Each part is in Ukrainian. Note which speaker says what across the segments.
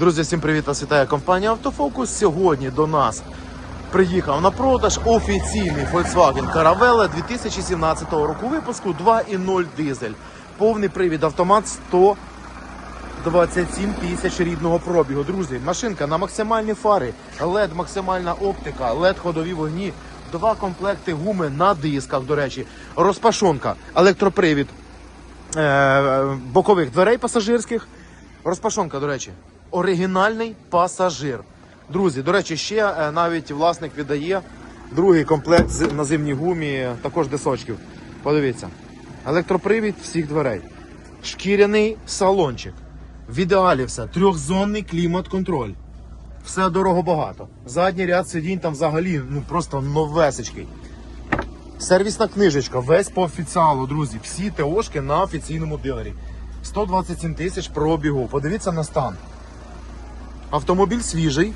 Speaker 1: Друзі, всім привіт! Вас вітає компанія Автофокус. Сьогодні до нас приїхав на продаж офіційний Volkswagen Caravelle 2017 року випуску 2.0 дизель. Повний привід автомат 127 тисяч рідного пробігу. Друзі, машинка на максимальні фари, LED максимальна оптика, LED ходові вогні, два комплекти гуми на дисках, до речі, розпашонка, електропривід е, бокових дверей пасажирських. Розпашонка, до речі, оригінальний пасажир. Друзі, до речі, ще е, навіть власник віддає другий комплект на зимній гумі, також дисочків. Подивіться. Електропривід всіх дверей. Шкіряний салончик. В ідеалі все. Трьохзонний клімат-контроль. Все дорого багато. Задній ряд сидінь там взагалі ну просто новесечкий. Сервісна книжечка, весь по офіціалу, друзі. Всі ТОшки на офіційному дилері. 127 тисяч пробігу. Подивіться на стан. Автомобіль свіжий.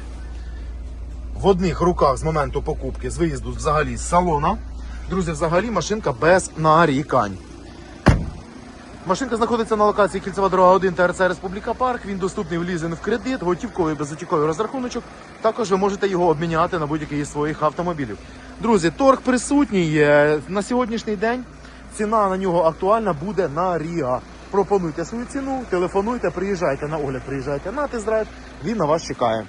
Speaker 1: В одних руках з моменту покупки, з виїзду взагалі з салона. Друзі, взагалі машинка без нарікань. Машинка знаходиться на локації Кільцева дорога 1 ТРЦ Республіка Парк. Він доступний в лізинг в кредит, готівковий безготівковий розрахуночок. Також ви можете його обміняти на будь-який із своїх автомобілів. Друзі, торг присутній. На сьогоднішній день ціна на нього актуальна буде на Ріа. Пропонуйте свою ціну, телефонуйте, приїжджайте на огляд, приїжджайте на тест-драйв. Він на вас чекає.